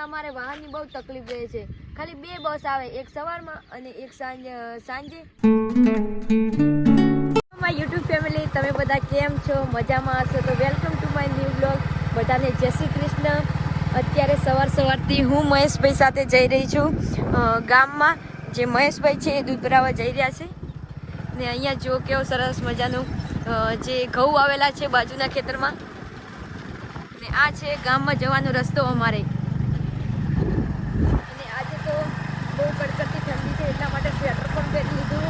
અહીંયા અમારે વાહનની બહુ તકલીફ રહે છે. ખાલી બે બસ આવે, એક સવારમાં અને એક સાંજ સાંજે. માય યુટ્યુબ ફેમિલી, તમે બધા કેમ છો? મજામાં હશો? તો welcome to my new vlog. બધાને જય શ્રી કૃષ્ણ. અત્યારે સવાર સવારથી હું મહેશભાઈ સાથે જઈ રહી છું. ગામમાં જે મહેશભાઈ છે એ દૂધ ભરાવા જઈ રહ્યા છે. ને અહીંયા જો કેવો સરસ મજાનું જે ઘઉં આવેલા છે બાજુના ખેતરમાં. ને આ છે ગામમાં જવાનો રસ્તો અમારે અને આજે તો બહુ કડકડતી ઠંડી છે એટલા માટે સ્વેટર પણ પહેરી લીધું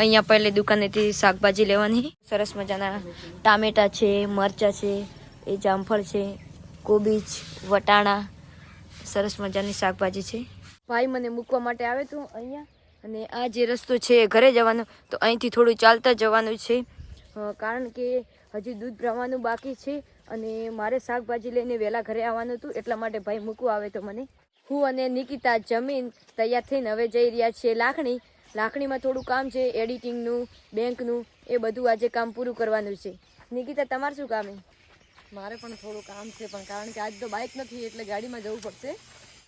અહીંયા પહેલી દુકાનેથી શાકભાજી લેવાની. સરસ મજાના ટામેટા છે મરચા છે એ જામફળ છે કોબીજ વટાણા સરસ મજાની શાકભાજી છે. ભાઈ મને મૂકવા માટે આવે તું અહીંયા? અને આ જે રસ્તો છે એ ઘરે જવાનો તો અહીંથી થોડું ચાલતા જવાનું છે. કારણ કે હજી દૂધ ભરવાનું બાકી છે અને મારે શાકભાજી લઈને વહેલા ઘરે આવવાનું હતું એટલા માટે ભાઈ મૂકવા આવે તો મને. હું અને નિકિતા જમીન તૈયાર થઈને હવે જઈ રહ્યા છીએ લાખણી. લાખણીમાં થોડું કામ છે એડિટિંગનું બેંકનું એ બધું આજે કામ પૂરું કરવાનું છે. નિકિતા તમારું શું કામ મારે પણ થોડું કામ છે પણ કારણ કે આજ તો બાઇક નથી એટલે ગાડીમાં જવું પડશે.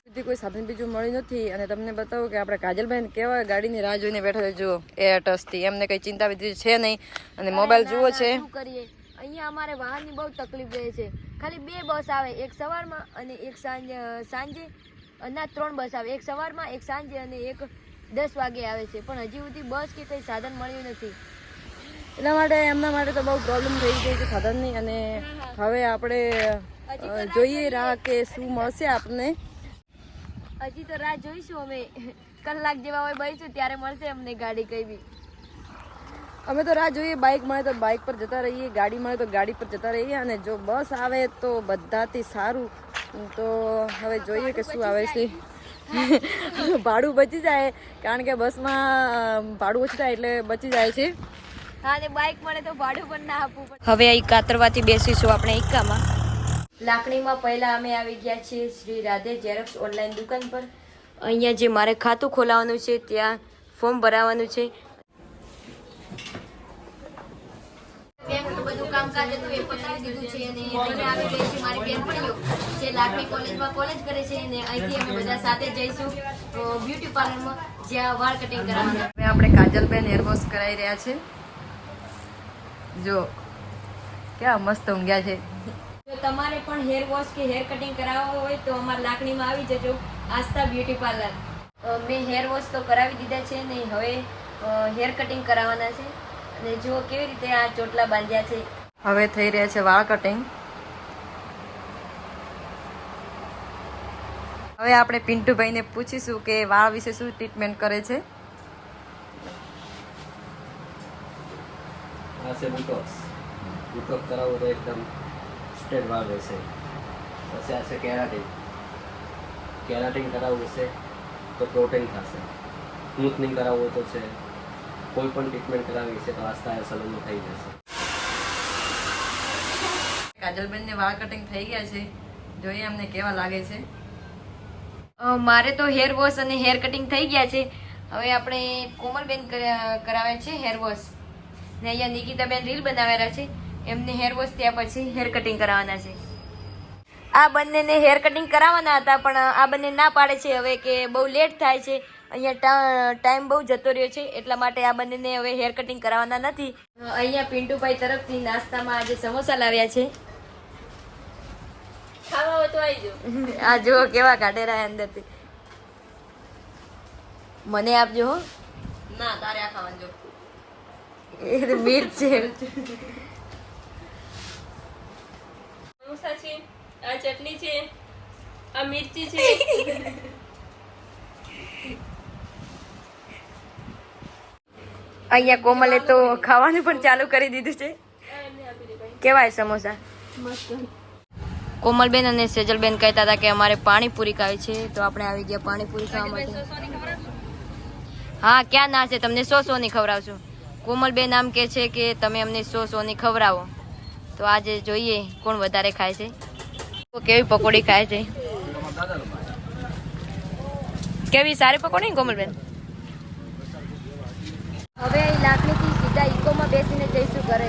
સુધી કોઈ સાધન બીજું મળ્યું નથી અને તમને બતાવું કે આપણે કાજલભાઈ કેવા ગાડીની રાહ જોઈને બેઠા જુઓ એ ટસથી એમને કંઈ ચિંતા બીજી છે નહીં. અને મોબાઈલ જુઓ છે. શું કરીએ? અહીંયા અમારે વાહનની બહુ તકલીફ રહે છે. ખાલી બે બસ આવે એક સવારમાં અને એક સાંજે સાંજે. ના ત્રણ બસ આવે. એક સવારમાં એક સાંજે અને એક દસ વાગે આવે છે. પણ હજી સુધી બસ કે કંઈ સાધન મળ્યું નથી. એટલા માટે એમના માટે તો બહુ પ્રોબ્લેમ થઈ ગઈ છે સાધનની અને હવે આપણે જોઈએ રાહ કે શું મળશે આપણને હજી તો રાહ જોઈશું અમે. કલાક જેવા હોય બહીશું ત્યારે મળશે અમને ગાડી કઈ બી. અમે તો રાહ જોઈએ બાઇક મળે તો બાઇક પર જતા રહીએ ગાડી મળે તો ગાડી પર જતા રહીએ અને જો બસ આવે તો બધાથી સારું. તો હવે જોઈએ કે શું આવે છે. ભાડું બચી જાય કારણ કે બસમાં ભાડું ઓછું થાય એટલે બચી જાય છે. બાઇક મળે તો ભાડું પણ ના આપવું પડે. હવે અહીં કાતરવાથી બેસીશું આપણે એકામાં. લાકડીમાં પહેલા અમે આવી ગયા છીએ શ્રી રાધે ઝેરોક્સ ઓનલાઈન દુકાન પર. અહીંયા જે મારે ખાતું ખોલાવવાનું છે ત્યાં ફોર્મ ભરાવાનું છે. બેંકનું બધું કામકાજ હતું એ પતાવી દીધું છે અને અહીંયા આવી ગઈ છે મારી બેનપણીઓ. જે લાખની કોલેજમાં કોલેજ કરે છે અને અહીંથી અમે બધા સાથે જઈશું. બ્યુટી પાર્લરમાં જ્યાં વાળ કટિંગ કરાવવાના હવે આપણે કાજલબેન હેરવોશ કરાવી રહ્યા છે. જો ક્યાં મસ્ત ઊંઘ્યા છે. જો તમારે પણ હેર વોશ કે હેર કટિંગ કરાવવો હોય તો અમારા લાકડીમાં આવી જજો. આસ્થા બ્યુટી પાર્લર મેં હેર વોશ તો કરાવી દીધા છે ને હવે હેર કટિંગ કરાવવાના છે. અને જુઓ કેવી રીતે આ ચોટલા બાંધ્યા છે. હવે થઈ રહ્યા છે વાળ કટિંગ હવે આપણે પિન્ટુભાઈને પૂછીશું કે વાળ વિશે શું ટ્રીટમેન્ટ કરે છે. આ છે બુટોક્સ. બુટોક્સ કરાવો તો એકદમ સ્ટ્રેટ વાળ રહેશે પછી આ છે કેરાટિન. કેરાટિન કરાવવું છે તો પ્રોટીન થશે સ્મૂથનિંગ કરાવવું તો છે. કોઈ પણ ટ્રીટમેન્ટ કરાવી છે તો આસ્થા સલૂનમાં થઈ જશે. કાજલબેનને વાળ કટિંગ થઈ ગયા છે. જોઈએ અમને કેવા લાગે છે. મારે તો હેર વોશ અને હેર કટિંગ થઈ ગયા છે. હવે આપણે કોમલબેન કરા- કરાવે છે હેર વોશ ને અહીંયા નિકિતાબેન રીલ બનાવેલા છે. એમને હેર વોશ થયા પછી હેર કટિંગ કરાવવાના છે. આ બંનેને હેર કટિંગ કરાવવાના હતા, પણ આ બંને ના પાડે છે હવે કે બહુ લેટ થાય છે. અહીંયા ટાઈમ બહુ જતો રહ્યો છે, એટલા માટે આ બંનેને હવે હેર કટિંગ કરાવવાના નથી. અહીંયા પિન્ટુભાઈ તરફથી નાસ્તામાં આજે સમોસા લાવ્યા છે. ખાવા હોય તો આવી આ જુઓ કેવા કાઢેરા અંદરથી. મને આપજો હો. ના તારે આ ખાવાનું જો. એ તો મિર્ચ છે. સમોસા છે આ ચટણી છે આ મિરચી છે. અહીંયા કોમલે તો ખાવાનું પણ ચાલુ કરી દીધું છે. કેવાય સમોસા? કોમલબેન અને સેજલબેન કહેતા હતા કે અમારે પાણીપુરી ખાવી છે તો આપણે આવી ગયા પાણીપુરી ખાવા માટે. હા ક્યાં ના છે તમને સો સોની ખવડાવશું. કોમલબેન આમ કે છે કે તમે અમને સો સોની ખવડાવો. તો આજે જોઈએ કોણ વધારે ખાય છે. કેવી પકોડી ખાય છે. કેવી સારી પકોડી કોમલબેન? હવે લાકડીથી સીધા ઇકોમાં બેસીને જઈશું ઘરે.